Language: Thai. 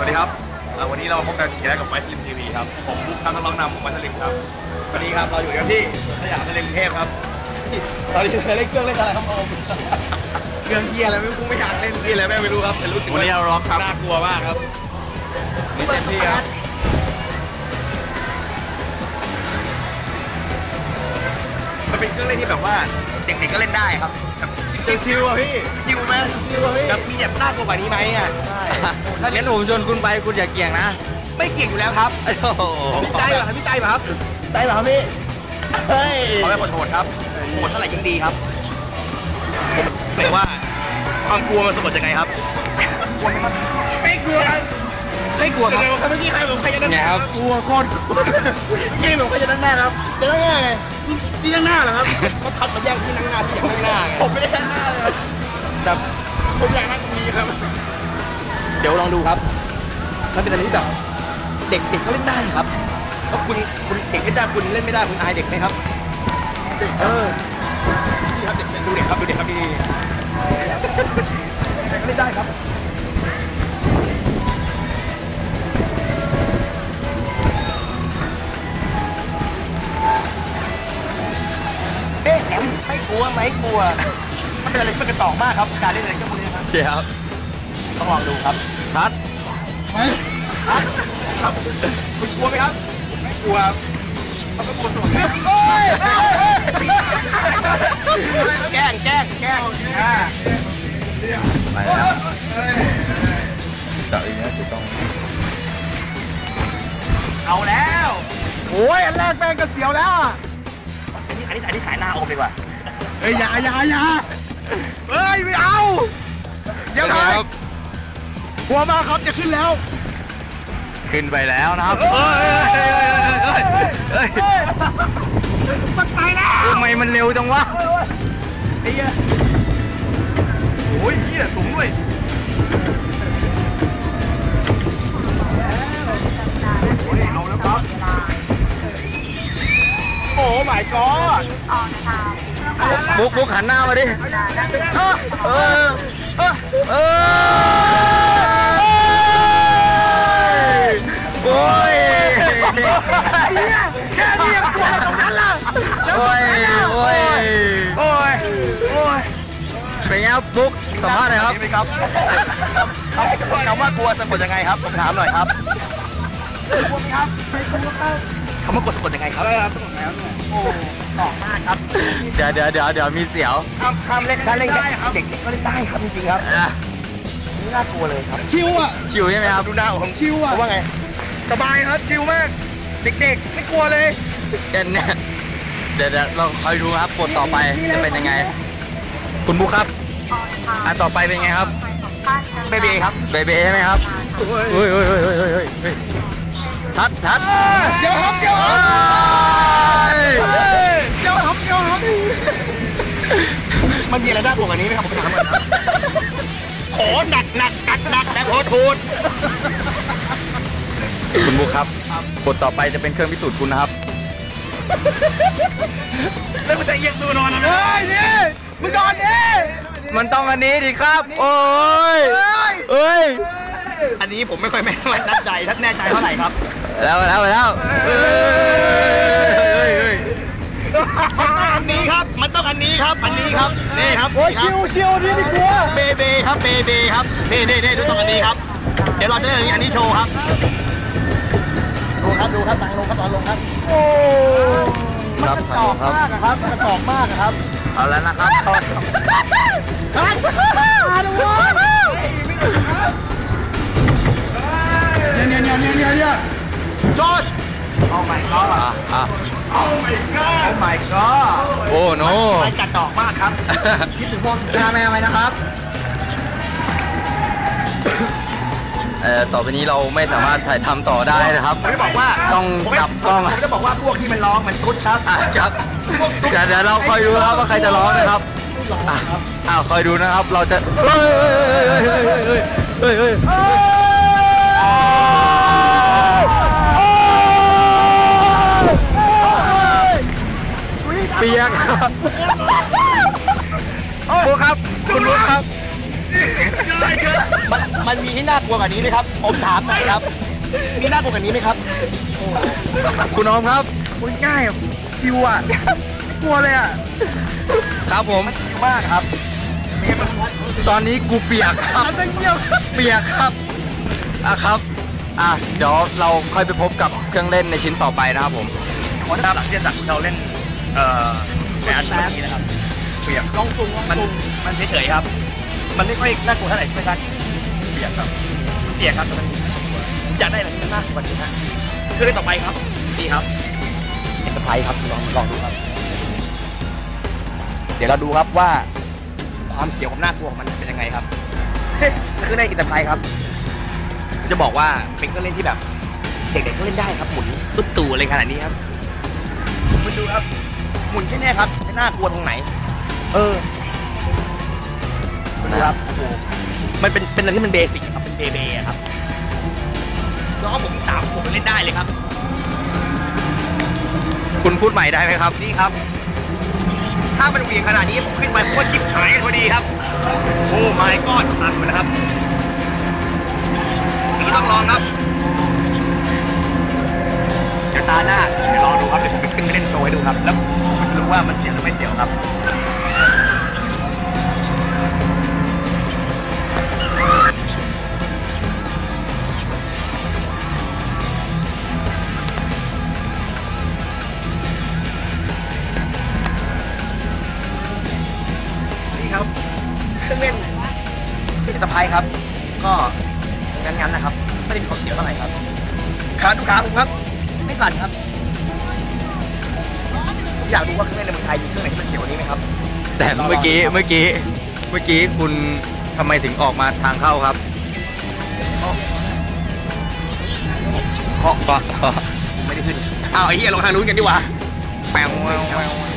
วัสดีครับเอ่อวันนี้เราพบกันอีกแล้วกับไฟสลิมทีวีครับ ผมบุ๊คครับนักร้องนำของไฟสลิมครับ วันนี้ครับเราอยู่กันที่สยามทะเลกรุงเทพครับ ตอนนี้เราเล่นเครื่องเล่นอะไรครับผมเครื่องเกียร์อะไรไม่รู้ไม่อยากเล่นเกียร์อะไรไม่รู้ครับแต่รู้สึกวันนี้เราร็อกครับน่ากลัวมากครับนี่เต็มที่ครับมันเป็นเครื่องเล่นที่แบบว่าเด็กๆก็เล่นได้ครับแบบชิวๆอะพี่ชิวไหมชิวอะพี่แบบมีแบบน่ากลัวกว่านี้ไหมอะ ถ้าเล่นผมชวนคุณไปคุณอย่าเกี่ยงนะ ไม่เกี่ยงอยู่แล้วครับโอ้โหพี่ใจเหรอครับพี่ใจเหรอครับใจเหรอครับพี่เฮ้ยขอแบบโหดๆครับโหดเท่าไหร่ยิ่งดีครับผมเลยว่าความกลัวมันสะกดยังไงครับกลัวไหมครับไม่กลัวครับไม่กลัวครับเมื่อกี้ใครบอกใครจะนั่งหเนี่ยน้าคครัรับบกลัวโคตรเมื่อกี้บอกใครจะนั่งหน้าครับจะนั่งหน้าไงที่นั่งหน้าเหรอครับเขาทัดมาแย่งที่นั่งหน้าที่อยากนั่งหน้าไงผมไม่ได้นั่งหน้าเลยแต่ผมอยากนั่งตรงนี้ครับ เดี๋ยวลองดูครับ มันเป็นอะไรที่แบบ เด็กเด็กก็เล่นได้ครับเพราะคุณคุณเด็กเล่นได้คุณเล่นไม่ได้คุณอายเด็กไหมครับเออนี่ครับเด็กดูเด็กครับดูเด็กครับนี่เด็กก็เล่นได้ครับเอ๊ะแอมไม่กลัวไหมกลัวมันเป็นอะไรที่มันกระต่อกมากครับการเล่นอะไรก็พวกนี้ครับเดี๋ยว ต้องลองดูครับทัดครับครับคุณกลัวไหมครับไม่กลัวมันก็กลัวตัวโอ้ยแกล้งแกล้งแกล้งอ่าไปแล้วจับอีกนะถูกต้องเอาแล้วโอ้ยอันแรกแม่งก็เสียวแล้วอะอันนี้อันนี้อันนี้ขายหน้าอมดีกว่าเฮ้ยอย่าอย่าอย่าเฮ้ยไม่เอาเดี๋ยวคครัรับบ กลัวมากครับจะขึ้นแล้ว ขึ้นไปแล้วนะครับเฮ้ยเฮ้ยเฮ้ยเฮ้ยมันไปแล้วทำไมมันเร็วจังวะไอ้เหี้ยโอ้ยเหี้ยสูงด้วยโอ้ยเอาแล้วครับโอ้ my god บุ๊กบุ๊กหันหน้ามาดิเออเออ แค่นี้ยังกลัวตรงนั้นล่ะโอ้ยโอ้ยโอ้ยโอ้ยเป็นไงครับบุ๊กสัมภาษณ์หน่อยครับครับคำว่ากลัวสะกดยังไงครับผมถามหน่อยครับกลัวไหมครับไม่กลัวครับคำว่ากลัวสะกดยังไงครับอะไรครับแล้วเนี่ยโอ้ตอบมากครับเดี๋ยวเดี๋ยวเดี๋ยวเดี๋ยวมีเสียวข้ามข้ามเล่นได้เล่นเด็กๆก็เล่นได้ครับจริงๆครับน่ากลัวเลยครับชิวอะชิวใช่ไหมครับดูหน้าผมชิวอะว่าไง สบายครับชิวมาก เด็กๆ ไม่กลัวเลยเดี๋ยวเนี่ยเดี๋ยวเดี๋ยวเราคอยดูครับบทต่อไปจะเป็นยังไง คุณบุ๊คครับอันต่อไปเป็นไงครับเบบีครับเบเบ้ใช่ไหมครับเฮ้ยเฮ้ยเฮ้ยเฮ้ยเฮ้ยเฮ้ยเฮ้ยทัดทัดเดี๋ยวครับเดี๋ยวครับเฮ้ยเดี๋ยวครับเดี๋ยวครับมันมีอะไรน่ากลัวกว่านี้ไหมครับผมถามก่อนนะขอหนักหนักหนักหนักและขอโทษ คุณบุ๊คครับบทต่อไปจะเป็นเครื่องพิสูจน์คุณนะครับ แล้วมันจะเอียงตัวนอนนะเฮ้ยนี่มึงนอนดิมันต้องอันนี้ดิครับ โอ้ยเอ้ย อันนี้ผมไม่ค่อยแม่นมั่นนัดใจท่านแน่ใจเท่าไหร่ครับ แล้วแล้วแล้วเฮ้ยเฮ้ยอันนี้ครับ มันต้องอันนี้ครับ อันนี้ครับ นี่ครับโอ้ยชิวชิวนี่ไม่กลัวเบเบครับ เบเบครับนี่นี่นี่ดูตรงอันนี้ครับ เดี๋ยวเราจะได้อันนี้โชว์ครับดู ครับดูครับตังลงครับตอนลงครับ โอ้ครับกระจอกมากอะครับกระจอกมากอะครับเอาแล้วนะครับเนี่ยเนี่ยเนี่ยเนี่ยเนี่ยเนี่ยจอดโอ้ my god อะอะโอ้ my god โอ้ my god โอ้โนไปกัดดอกมากครับคิดถึงพวกหน้าแม่ไว้นะครับ เอ่อต่อไปนี้เราไม่สามารถถ่ายทำต่อได้นะครับ ผมจะบอกว่าต้องผมจับกล้อง ผมจะบอกว่าพวกที่มันร้องมันกุดครับอะครับเดี๋ยวเดี๋ยวเราคอยดูนะครับว่าใครจะร้องนะครับอะอ้าวคอยดูนะครับ เราจะเฮ้ยเฮ้ยเฮ้ยเฮ้ยเฮ้ยเปียกครับบุ๊คครับ คุณบุ๊คครับ มันมันมีที่น่ากลัวกว่านี้ไหมครับ ผมถามหน่อยครับ มีน่ากลัวกว่านี้ไหมครับ คุณน้องครับคุณง่ายชิวอะ กลัวเลยอะครับผม ชิวมากครับ ตอนนี้กูเปียกครับจะเงียบเปียกครับอะครับอะเดี๋ยวเราค่อยไปพบกับเครื่องเล่นในชิ้นต่อไปนะครับผมเพราะหลังจากเราเล่นเอ่อแอนเมื่อกี้นะครับเปียกลองซุงลองมันซุงมันเฉยๆครับ มันไม่ค่อยน่ากลัวเท่าไหร่ใช่ไหมครับเปียกครับเปียกครับแต่มันผมอยากได้อะไรที่มันน่ากลัวกว่านี้ฮะคือเล่นต่อไปครับนี่ครับเอ็นเตอร์ไพรส์ครับลองลองดูครับ เดี๋ยวเราดูครับว่า ความเสียวความน่ากลัวของมันเป็นยังไงครับเครื่องเล่นเอ็นเตอร์ไพรส์ครับ จะบอกว่าเป็นเครื่องเล่นที่แบบ เด็กๆก็เล่นได้ครับหมุนตุ๊บตู่อะไรขนาดนี้ครับคุณดูครับหมุนแค่เนี้ยครับจะน่ากลัวตรงไหน เออ คุณดูครับโอ้โหมันเป็นเป็นอะไรที่มันเบสิกครับเป็นเบเบอะครับน้องผมสามผมเล่นได้เลยครับ คุณพูดใหม่ได้ไหมครับ นี่ครับ ถ้ามันเหวียงขนาดนี้ผมขึ้นไปผมก็ชิบหายพอดีครับ โอ้ my god ตันหมดแล้วครับ ก็งั้นๆนะครับ ไม่ได้มีความเสียวเท่าไหร่ครับ ขาทุกขาผมครับ ไม่สั่นครับ ผมอยากรู้ว่าเครื่องเล่นในเมืองไทยมีเครื่องไหนที่มันเสียวกว่านี้ไหมครับ แต่เมื่อกี้เมื่อกี้เมื่อกี้คุณทำไมถึงออกมาทางเข้าครับเพราะเพราะไม่ได้ขึ้นอ้าวไอ้เหี้ยลงทางนู้นกันดีกว่าแปวแววแววแว